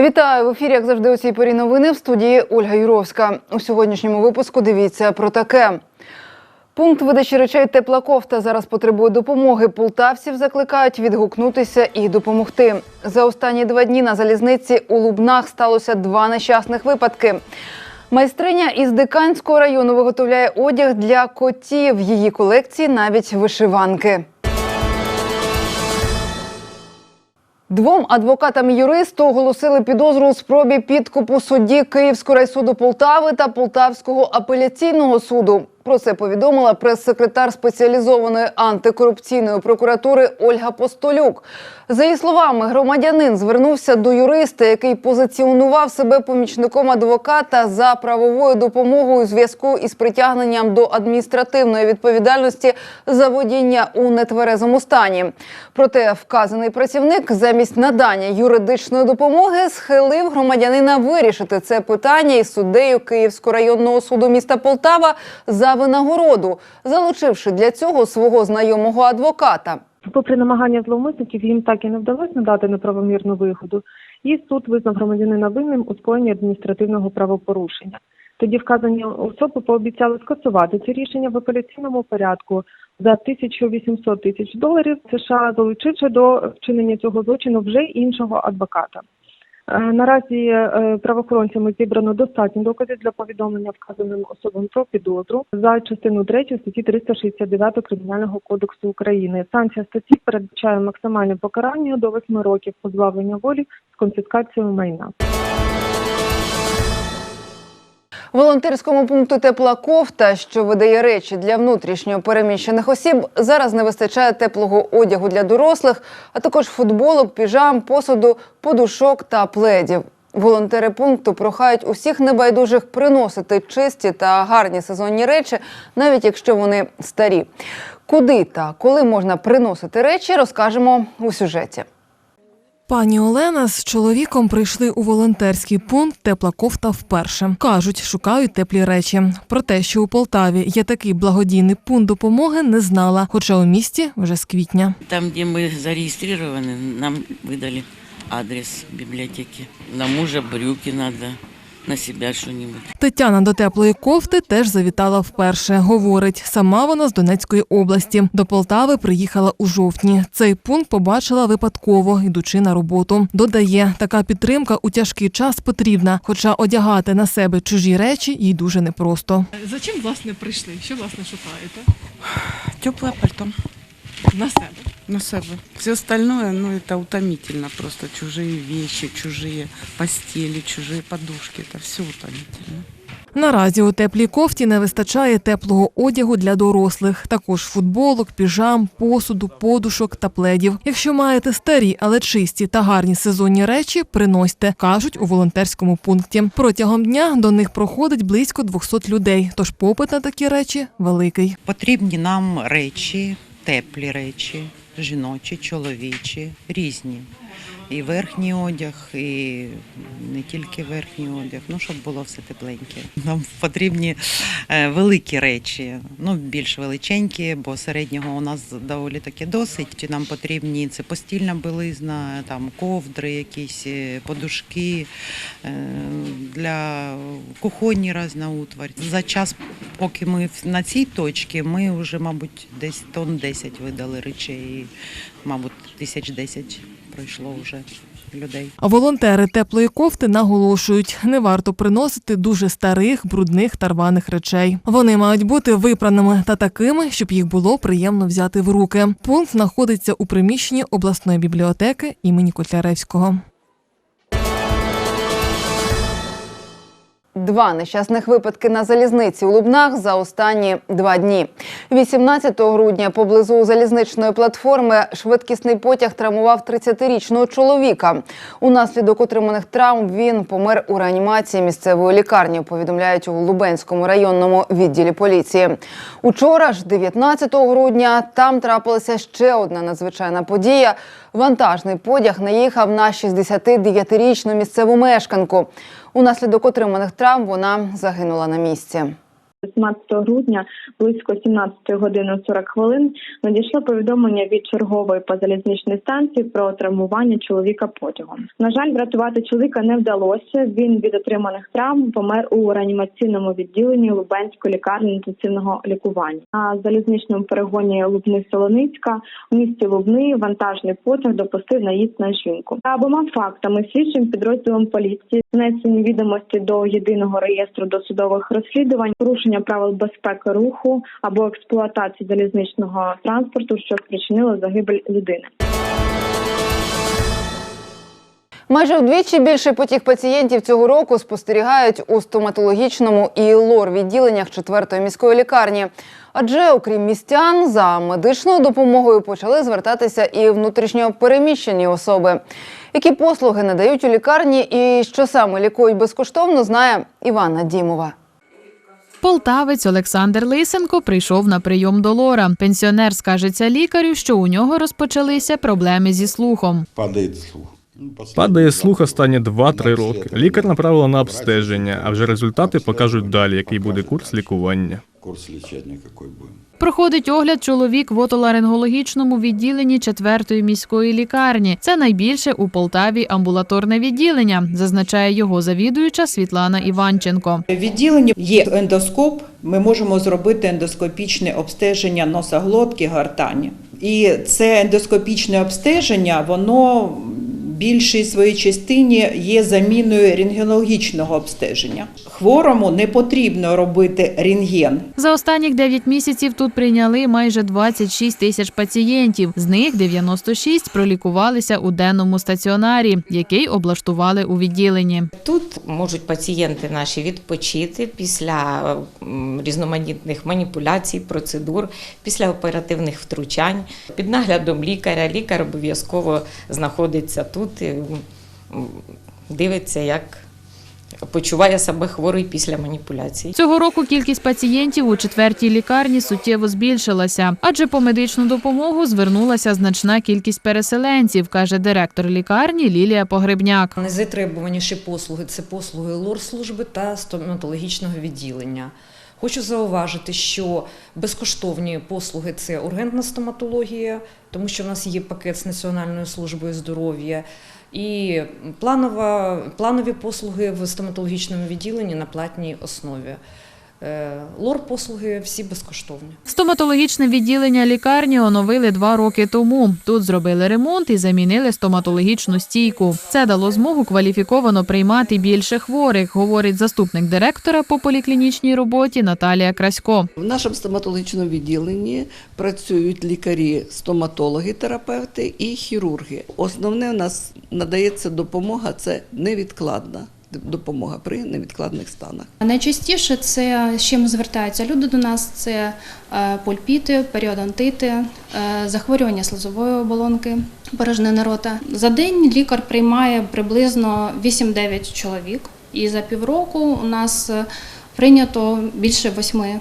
Вітаю в ефірі, як завжди, у цій порі новини в студії Ольга Юровська. У сьогоднішньому випуску дивіться про таке. Пункт видачі речей тепла кофта зараз потребує допомоги. Полтавців закликають відгукнутися і допомогти. За останні два дні на залізниці у Лубнах сталося два нещасних випадки. Майстриня із Диканського району виготовляє одяг для котів. Її колекції навіть вишиванки. Двом адвокатам юристу оголосили підозру у спробі підкупу судді Київського райсуду Полтави та Полтавського апеляційного суду. Про це повідомила прес-секретар спеціалізованої антикорупційної прокуратури Ольга Постолюк. За її словами, громадянин звернувся до юриста, який позиціонував себе помічником адвоката за правовою допомогою у зв'язку із притягненням до адміністративної відповідальності за водіння у нетверезому стані. Проте вказаний працівник замість надання юридичної допомоги схилив громадянина вирішити це питання із суддею Київського районного суду міста Полтава за винагороду, залучивши для цього свого знайомого адвоката. Попри намагання зловмисників, їм так і не вдалося надати неправомірну вигоду, і суд визнав громадянина винним у скоєнні адміністративного правопорушення. Тоді вказані особи пообіцяли скасувати це рішення в апеляційному порядку за 1800 тисяч доларів США, залучивши до вчинення цього злочину вже іншого адвоката. Е, Наразі е, правоохоронцями зібрано достатньо доказів для повідомлення вказаним особам про підозру за частину 3 статті 369 Кримінального кодексу України. Санкція статті передбачає максимальне покарання до 8 років позбавлення волі з конфіскацією майна. Волонтерському пункту тепла кофта, що видає речі для внутрішньо переміщених осіб, зараз не вистачає теплого одягу для дорослих, а також футболок, піжам, посуду, подушок та пледів. Волонтери пункту прохають усіх небайдужих приносити чисті та гарні сезонні речі, навіть якщо вони старі. Куди та коли можна приносити речі, розкажемо у сюжеті. Пані Олена з чоловіком прийшли у волонтерський пункт Тепла кофта вперше. Кажуть, шукають теплі речі. Про те, що у Полтаві є такий благодійний пункт допомоги, не знала, хоча у місті вже з квітня. Там, где мы зарегистрированы, нам выдали адрес библиотеки. На мужа брюки надо, на себя что-нибудь. Тетяна до теплої кофти теж завітала вперше. Говорить, сама вона з Донецької області. До Полтави приїхала у жовтні. Цей пункт побачила випадково, йдучи на роботу. Додає, така підтримка у тяжкий час потрібна, хоча одягати на себе чужі речі їй дуже непросто. За чим власне прийшли? Що власне шукаєте? Теплое пальто На себе. на себе. Все остальное, ну, это утомительно просто. Чужие вещи, чужие постели, чужие подушки. Это все утомительно. Наразі у теплій кофті не вистачає теплого одягу для дорослих, також футболок, піжам, посуду, подушок та пледів. Якщо маєте старі, але чисті та гарні сезонні речі, приносьте, кажуть у волонтерському пункті. Протягом дня до них проходить близько 200 людей, тож попит на такі речі великий. Потрібні нам речі, теплі речі, жіночі, чоловічі, різні. І верхній одяг, і не тільки верхній одяг, ну щоб було все тепленьке. Нам потрібні е, великі речі, ну більш величенькі, бо середнього у нас доволі таки досить. Нам потрібні це постільна білизна, там ковдри, якісь е, подушки е, для кухонні різна утварь. За час, поки ми на цій точці, ми вже, мабуть, десь тонн 10 видали речей. Мабуть, тисяч 10 пройшло вже людей. Волонтери теплої кофти наголошують, не варто приносити дуже старих, брудних та рваних речей. Вони мають бути випраними та такими, щоб їх було приємно взяти в руки. Пункт знаходиться у приміщенні обласної бібліотеки імені Котляревського. Два нещасних випадки на залізниці у Лубнах за останні два дні. 18 грудня поблизу залізничної платформи швидкісний потяг травмував 30-річного чоловіка. Унаслідок отриманих травм він помер у реанімації місцевої лікарні. Повідомляють у Лубенському районному відділі поліції. Учора ж, 19 грудня, там трапилася ще одна надзвичайна подія. Вантажний потяг наїхав на 69-річну місцеву мешканку. Унаслідок отриманих травм вона загинула на місці. 17 грудня близько 17 години 40 хвилин надійшло повідомлення від чергової по залізничній станції про травмування чоловіка потягом. На жаль, врятувати чоловіка не вдалося. Він від отриманих травм помер у реанімаційному відділенні Лубенської лікарні інтенсивного лікування. На залізничному перегоні Лубни Солоницька у місті Лубни вантажний потяг допустив наїзд на жінку. За обома фактами слідчим підрозділом поліції внесені відомості до єдиного реєстру досудових розслідувань, порушення правил безпеки руху або експлуатації залізничного транспорту, що спричинило загибель людини. Майже вдвічі більший потік пацієнтів цього року спостерігають у стоматологічному і лор відділеннях 4-ї міської лікарні. Адже, окрім містян, за медичною допомогою почали звертатися і внутрішньо переміщені особи. Які послуги надають у лікарні і що саме лікують безкоштовно, знає Івана Дімова. Полтавець Олександр Лисенко прийшов на прийом до Лора. Пенсіонер скажеться лікарю, що у нього розпочалися проблеми зі слухом. Падає слух. Ну, Падає слух останні ласка, 2-3 роки. Лікар направила на обстеження, а вже результати покажуть далі, який буде курс лікування. Курс лечения какой будет. Проходить огляд чоловік в отоларингологічному відділенні 4-ї міської лікарні. Це найбільше у Полтаві амбулаторне відділення, зазначає його завідуюча Світлана Іванченко. В відділенні є ендоскоп. Ми можемо зробити ендоскопічне обстеження носоглотки, гортані. І це ендоскопічне обстеження, воно більшій своїй частині є заміною рентгенологічного обстеження. Хворому не потрібно робити рентген. За останніх 9 місяців тут прийняли майже 26 тисяч пацієнтів. З них 96 пролікувалися у денному стаціонарі, який облаштували у відділенні. Тут можуть пацієнти наші відпочити після різноманітних маніпуляцій, процедур, після оперативних втручань. Під наглядом лікаря лікар обов'язково знаходиться тут і дивиться, як почуває себе хворий після маніпуляцій. Цього року кількість пацієнтів у четвертій лікарні суттєво збільшилася, адже по медичну допомогу звернулася значна кількість переселенців, каже директор лікарні Лілія Погребняк. Найзатребуваніші послуги це послуги лор-служби та стоматологічного відділення. Хочу зауважити, що безкоштовні послуги це ургентна стоматологія, тому що в нас є пакет з Національною службою здоров'я, і планова, планові послуги в стоматологічному відділенні на платній основі. Е, Лор-послуги всі безкоштовні. Стоматологічне відділення лікарні оновили два роки тому. Тут зробили ремонт і замінили стоматологічну стійку. Це дало змогу кваліфіковано приймати більше хворих, говорить заступник директора по поліклінічній роботі Наталія Красько. В нашому стоматологічному відділенні працюють лікарі, стоматологи, терапевти і хірурги. Основне у нас надається допомога це невідкладна допомога при невідкладних станах. Найчастіше це з чим звертаються люди до нас: це е, пульпіти, періодонтити, е, захворювання слизової оболонки, порожнини рота. За день лікар приймає приблизно 8-9 чоловік, і за півроку у нас е, прийнято більше 8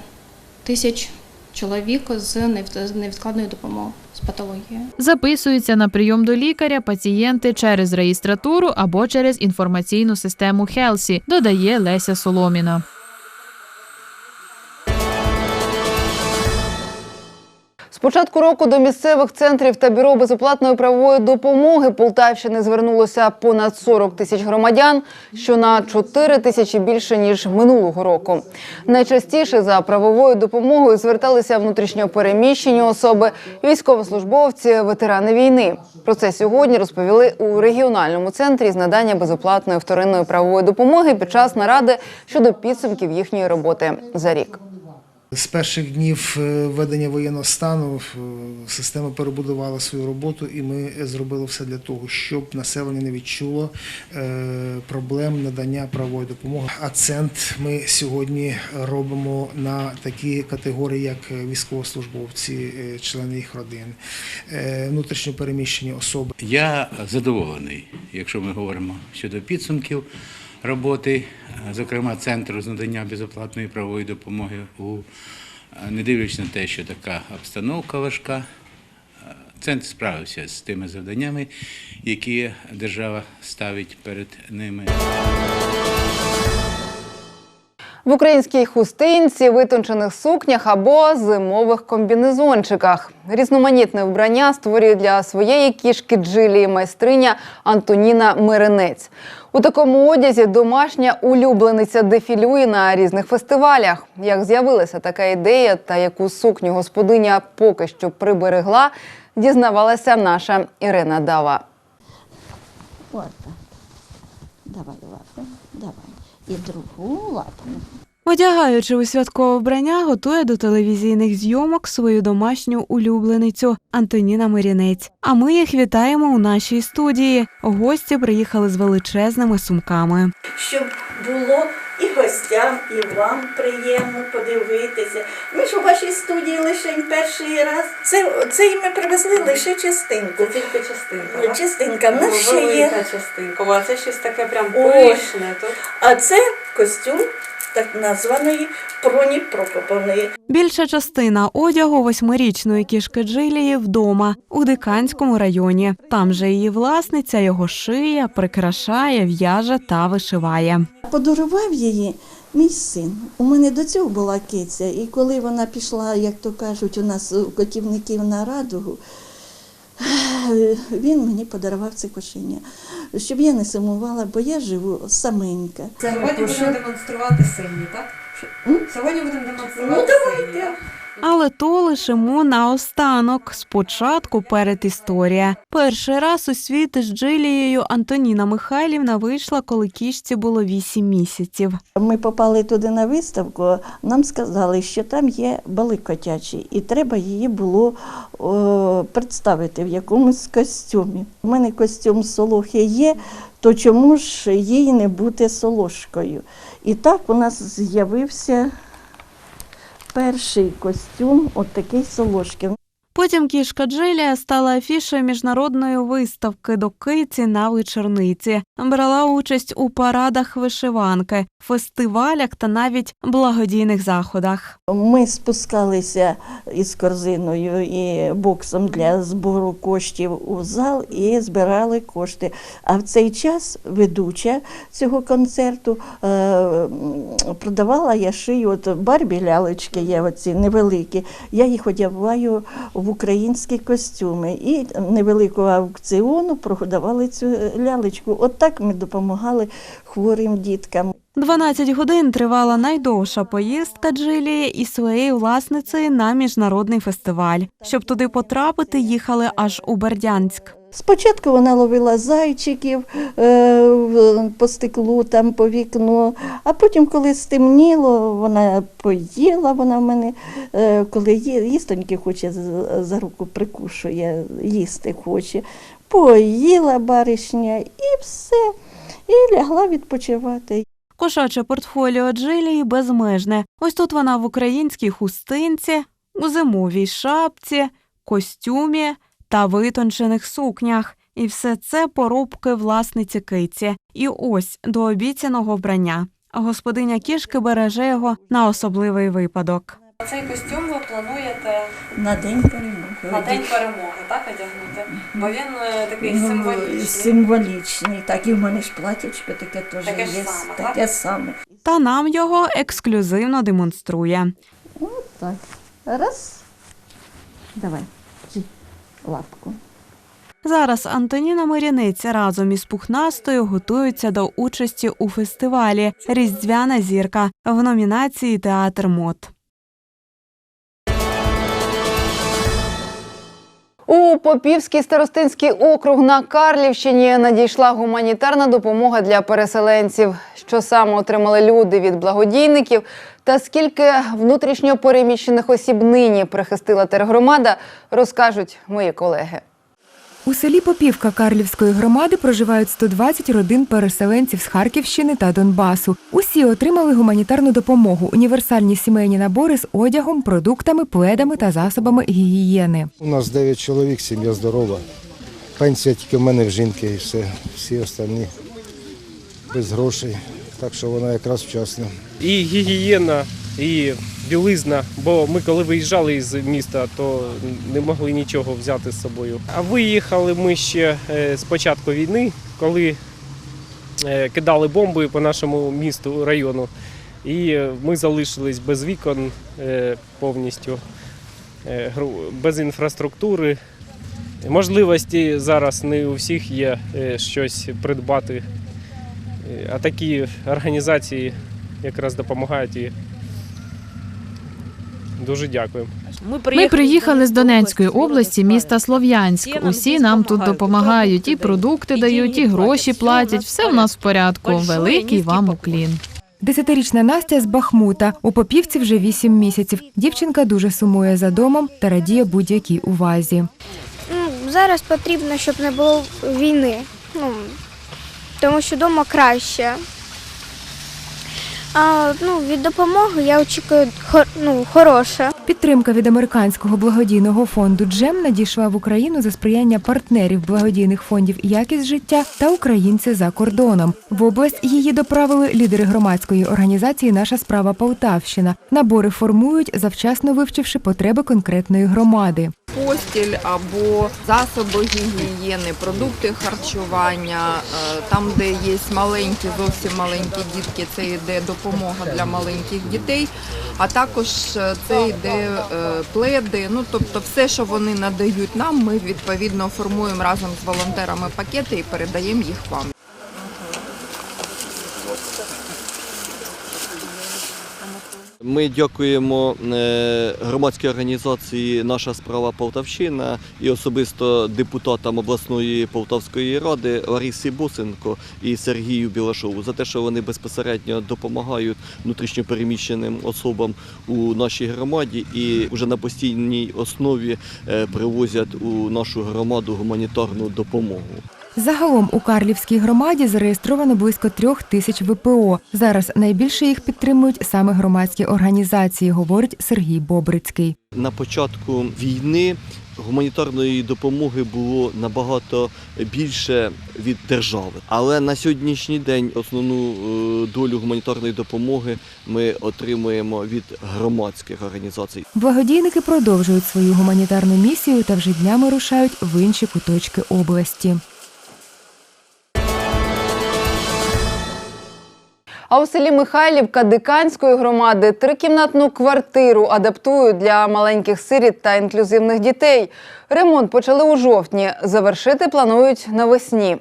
тисяч чоловік з невід- з невідкладною допомогою з патологією. Записуються на прийом до лікаря пацієнти через реєстратуру або через інформаційну систему Хелсі, додає Леся Соломіна. Початку року до місцевих центрів та бюро безоплатної правової допомоги Полтавщини звернулося понад 40 тисяч громадян, що на 4 тисячі більше ніж минулого року. Найчастіше за правовою допомогою зверталися внутрішньопереміщені особи, військовослужбовці, ветерани війни. Про це сьогодні розповіли у регіональному центрі з надання безоплатної вторинної правової допомоги під час наради щодо підсумків їхньої роботи за рік. З перших днів е, введення воєнного стану е, система перебудувала свою роботу, і ми зробили все для того, щоб населення не відчуло е, проблем надання правової допомоги. Акцент ми сьогодні робимо на такі категорії, як військовослужбовці, члени їх родин, е, внутрішньо переміщені особи. Я задоволений, якщо ми говоримо щодо підсумків роботи, е, зокрема центру з надання безоплатної правової допомоги у е, не дивлячись на те, що така обстановка важка. е, Центр справився з тими завданнями, які держава ставить перед ними. В українській хустинці, витончених сукнях або зимових комбінезончиках. Різноманітне вбрання створює для своєї кішки Джилії майстриня Антоніна Миринець. У такому одязі домашня улюблениця дефілює на різних фестивалях. Як з'явилася така ідея та яку сукню господиня поки що приберегла, дізнавалася наша Ірина Дава. Давай лапу, давай. І другу лапу. Одягаючи у святкове вбрання, готує до телевізійних зйомок свою домашню улюбленицю Антоніна Мирінець. А ми їх вітаємо у нашій студії. Гості приїхали з величезними сумками. щоб було і гостям, і вам приємно подивитися. Ми ж у вашій студії лише перший раз. Це, це і ми привезли лише частинку. Тільки частинка. Частинка. В нас ще є. частинка. А це щось таке прям пишне. Тут А це костюм так названої Проні Прокоповної. Більша частина одягу восьмирічної кішки Джилії вдома у Диканському районі. Там же її власниця його шиє, прикрашає, в'яже та вишиває. Подарував її мій син. У мене до цього була киця, і коли вона пішла, як то кажуть, у нас у котівників на радугу, він мені подарував це кошеня, щоб я не сумувала, бо я живу саменька. Сьогодні будемо демонструвати сині, так? Сьогодні будемо демонструвати Ну, давайте. Але то лишимо наостанок. Спочатку передісторія. Перший раз у світ з Джилією Антоніна Михайлівна вийшла, коли кішці було вісім місяців. Ми попали туди на виставку, нам сказали, що там є балик котячий, і треба її було о, представити в якомусь костюмі. У мене костюм солохи є, то чому ж їй не бути солошкою? І так у нас з'явився перший костюм, от такий солошки. Потім кішка Джилія стала афішою міжнародної виставки до киці на вечорниці. Брала участь у парадах вишиванки, фестивалях та навіть благодійних заходах. Ми спускалися із корзиною і боксом для збору коштів у зал і збирали кошти. А в цей час ведуча цього концерту е, продавала я шию, от барбі лялечки є оці невеликі. Я їх одягаю в українські костюми. І невеликого аукціону продавали цю лялечку. От так ми допомагали хворим діткам. 12 годин тривала найдовша поїздка Джилії і своєї власницею на міжнародний фестиваль. Щоб туди потрапити, їхали аж у Бердянськ. Спочатку вона ловила зайчиків е, по стеклу, там по вікну, а потім, коли стемніло, вона поїла, вона в мене, е, коли їстоньки хоче, за руку прикушує, їсти хоче. Поїла баришня і все, і лягла відпочивати. Кошаче портфоліо Джилії безмежне. Ось тут вона в українській хустинці, у зимовій шапці, костюмі та витончених сукнях. І все це поробки власниці киці. І ось до обіцяного вбрання. Господиня кішки береже його на особливий випадок. Цей костюм ви плануєте На день перемоги. на день перемоги, так одягнути? Бо він е, такий Ну, символічний. Символічний. Так, і в мене ж платячко таке теж Таке є. саме, таке саме. Та нам його ексклюзивно демонструє. Так. Раз. Давай. Жи. Зараз Антоніна Мирянець разом із Пухнастою готуються до участі у фестивалі Різдвяна зірка в номінації Театр мод. У Попівський старостинський округ на Карлівщині надійшла гуманітарна допомога для переселенців. Що саме отримали люди від благодійників, та скільки внутрішньо переміщених осіб нині прихистила тергромада, розкажуть мої колеги. У селі Попівка Карлівської громади проживають 120 родин переселенців з Харківщини та Донбасу. Усі отримали гуманітарну допомогу, універсальні сімейні набори з одягом, продуктами, пледами та засобами гігієни. У нас 9 чоловік, сім'я здорова. Пенсія тільки в мене в жінки і все. Всі остальні без грошей. Так що вона якраз вчасна. і гігієна, і білизна. Бо ми коли виїжджали з міста, то не могли нічого взяти з собою. А виїхали ми ще е, з початку війни, коли е, кидали бомби по нашому місту, району. І ми залишились без вікон е, повністю, без інфраструктури. Можливості зараз не у всіх є щось придбати. А такі організації якраз допомагають і дуже дякуємо. Ми приїхали з Донецької області, міста Слов'янськ. Усі нам тут допомагають. І продукти дають, і гроші платять. Все в нас в порядку. Великий вам уклін. Десятирічна Настя з Бахмута. У Попівці вже вісім місяців. Дівчинка дуже сумує за домом та радіє будь-якій увазі. Ну, зараз потрібно, щоб не було війни. Ну, тому що вдома краще. А ну, від допомоги я очікую ну, хороше. Підтримка від американського благодійного фонду Джем надійшла в Україну за сприяння партнерів благодійних фондів Якість життя та українці за кордоном. В область її доправили лідери громадської організації Наша справа Полтавщина. Набори формують, завчасно вивчивши потреби конкретної громади. Постіль або засоби гігієни, продукти харчування. Е, Там, де є маленькі, зовсім маленькі дітки, це йде допомога для маленьких дітей. А також е, це йде е, пледи. Ну тобто, все, що вони надають нам, ми відповідно формуємо разом з волонтерами пакети і передаємо їх вам. Ми дякуємо е, громадській організації Наша справа Полтавщина і особисто депутатам обласної Полтавської ради Ларисі Босенко і Сергію Білашову за те, що вони безпосередньо допомагають внутрішньопереміщеним особам у нашій громаді і вже на постійній основі е, привозять у нашу громаду гуманітарну допомогу. Загалом у Карлівській громаді зареєстровано близько трьох тисяч ВПО. Зараз найбільше їх підтримують саме громадські організації, говорить Сергій Бобрицький. На початку війни гуманітарної допомоги було набагато більше від держави. Але на сьогоднішній день основну е, долю гуманітарної допомоги ми отримуємо від громадських організацій. Благодійники продовжують свою гуманітарну місію та вже днями рушають в інші куточки області. А у селі Михайлівка Диканської громади трикімнатну квартиру адаптують для маленьких сиріт та інклюзивних дітей. Ремонт почали у жовтні. Завершити планують навесні.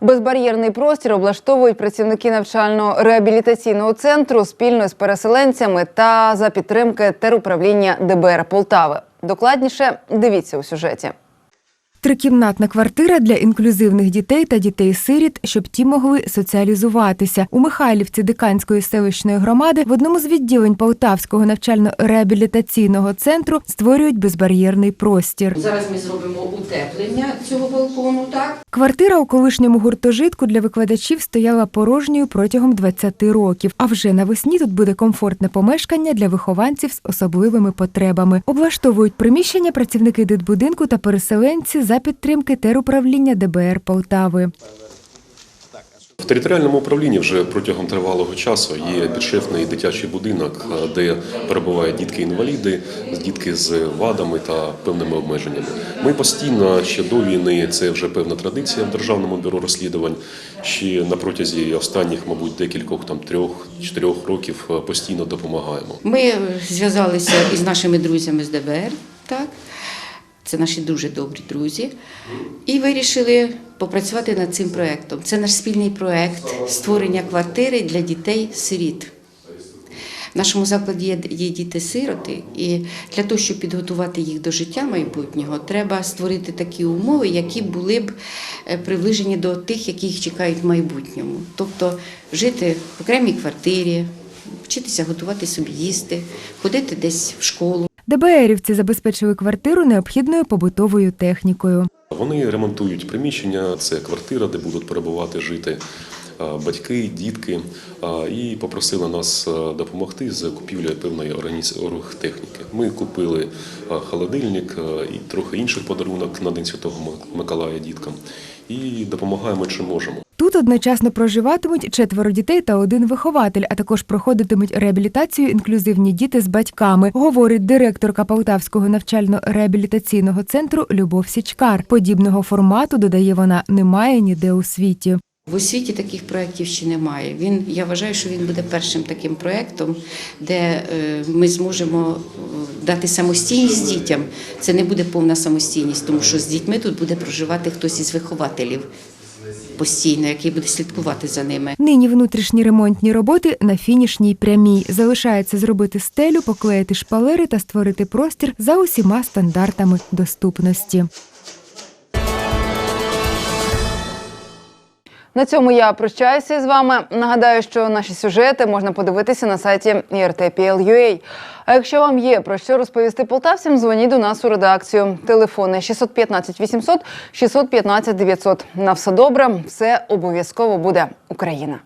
Безбар'єрний простір облаштовують працівники навчально-реабілітаційного центру спільно з переселенцями та за підтримки теруправління ДБР Полтави. Докладніше дивіться у сюжеті. Трикімнатна квартира для інклюзивних дітей та дітей-сиріт, щоб ті могли соціалізуватися. У Михайлівці Диканської селищної громади в одному з відділень Полтавського навчально-реабілітаційного центру створюють безбар'єрний простір. Зараз ми зробимо утеплення цього балкону, так? Квартира у колишньому гуртожитку для викладачів стояла порожньою протягом 20 років. А вже навесні тут буде комфортне помешкання для вихованців з особливими потребами. Облаштовують приміщення працівники дитбудинку та переселенці за підтримки теруправління ДБР Полтави. В територіальному управлінні вже протягом тривалого часу є підшефний дитячий будинок, де перебувають дітки-інваліди, дітки з вадами та певними обмеженнями. Ми постійно ще до війни це вже певна традиція в державному бюро розслідувань. Ще на протязі останніх, мабуть, декількох там трьох-чотирьох років постійно допомагаємо. Ми зв'язалися із нашими друзями з ДБР, так? Це наші дуже добрі друзі. І вирішили попрацювати над цим проєктом. Це наш спільний проєкт створення квартири для дітей-сиріт. В нашому закладі є, діти-сироти, і для того, щоб підготувати їх до життя майбутнього, треба створити такі умови, які були б е, приближені до тих, які їх чекають в майбутньому. Тобто жити в окремій квартирі, вчитися готувати собі їсти, ходити десь в школу. ДБРівці забезпечили квартиру необхідною побутовою технікою. Вони ремонтують приміщення, це квартира, де будуть перебувати жити батьки, дітки, і попросили нас допомогти з купівлею певної оргтехніки. Ми купили холодильник і трохи інших подарунок на День Святого Миколая діткам і допомагаємо чим можемо. Тут одночасно проживатимуть четверо дітей та один вихователь, а також проходитимуть реабілітацію інклюзивні діти з батьками, говорить директорка Полтавського навчально-реабілітаційного центру Любов Січкар. Подібного формату, додає вона, немає ніде у світі. В освіті таких проєктів ще немає. Він, я вважаю, що він буде першим таким проєктом, де е, ми зможемо е, дати самостійність дітям. Це не буде повна самостійність, тому що з дітьми тут буде проживати хтось із вихователів постійно, який буде слідкувати за ними. Нині внутрішні ремонтні роботи на фінішній прямій. Залишається зробити стелю, поклеїти шпалери та створити простір за усіма стандартами доступності. На цьому я прощаюся з вами. Нагадаю, що наші сюжети можна подивитися на сайті IRT.PL.UA. А якщо вам є про що розповісти полтавцям, дзвоніть до нас у редакцію. Телефони 615 800 615 900. На все добре, все обов'язково буде Україна.